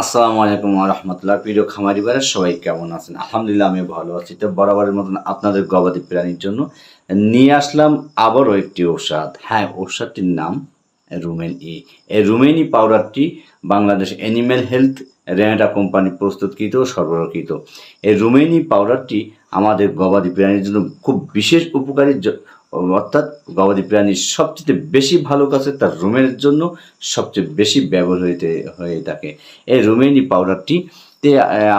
আসসালামু আলাইকুম রহমতুল্লাহ। প্রিয় খামারি বাড়া সবাই কেমন আছেন? আলহামদুলিল্লাহ আমি ভালো আছি। তো বরাবরের মতন আপনাদের গবাদি প্রাণীর জন্য নিয়ে আসলাম আবারও একটি ঔষধ। হ্যাঁ ঔষধটির নাম রুমেন ই। এই rumen E পাউডারটি Bangladesh animal health Renata company প্রস্তুতকৃত সরবরাহকৃত। এই রুমেনি পাউডারটি আমাদের গবাদি প্রাণীর জন্য খুব বিশেষ উপকারী অর্থাৎ গবাদি প্রাণীর সবচেয়ে বেশি ভালো কাছে তার রুমের জন্য সবচেয়ে বেশি ব্যবহৃত হয়ে থাকে। এই রুমেনি পাউডারটি তে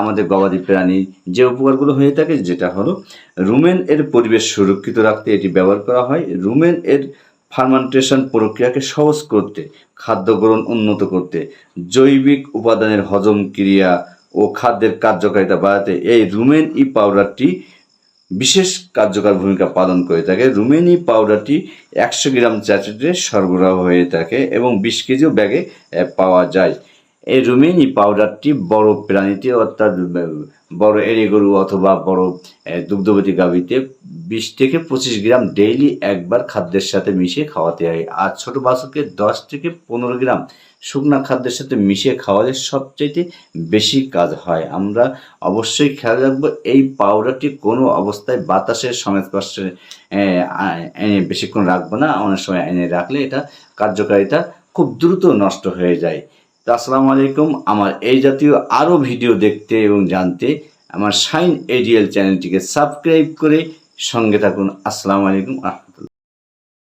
আমাদের গবাদি প্রাণী যে উপকারগুলো হয়ে থাকে যেটা হলো রুমেন এর পরিবেশ সুরক্ষিত রাখতে এটি ব্যবহার করা হয়। রুমেন এর ফার্মান্টেশন প্রক্রিয়াকে সহজ করতে, খাদ্য গ্রহণ উন্নত করতে, জৈবিক উপাদানের হজম ক্রিয়া ও খাদ্যের কার্যকারিতা বাড়াতে এই রুমেন ই পাউডারটি বিশেষ কার্যকর ভূমিকা পালন করে থাকে। রুমেনি পাউডারটি একশো গ্রাম চ্যাচেটে সরবরাহ হয়ে থাকে এবং বিশ কেজিও ব্যাগে পাওয়া যায়। এই রুমেনি পাউডারটি বড় প্রাণীতে অর্থাৎ বড় এড়ে গরু অথবা বড় দুগ্ধবতী গাভীতে বিশ থেকে পঁচিশ গ্রাম ডেইলি একবার খাদ্যের সাথে মিশিয়ে খাওয়াতে হয়। আর ছোট বাছুরকে দশ থেকে পনেরো গ্রাম শুকনা খাদ্যের সাথে মিশিয়ে খাওয়ালে সবচাইতে বেশি কাজ হয়। আমরা অবশ্যই খেয়াল রাখব, এই পাউডারটি কোনো অবস্থায় বাতাসের সংস্পর্শে এনে বেশিক্ষণ রাখব না। অনেক সময় এনে রাখলে এটা কার্যকারিতা খুব দ্রুত নষ্ট হয়ে যায়। আসসালামু আলাইকুম। আমার এই জাতীয় আরও ভিডিও দেখতে এবং জানতে আমার সাইন এডিএল চ্যানেলটিকে সাবস্ক্রাইব করে সঙ্গে থাকুন। আসসালামু আলাইকুম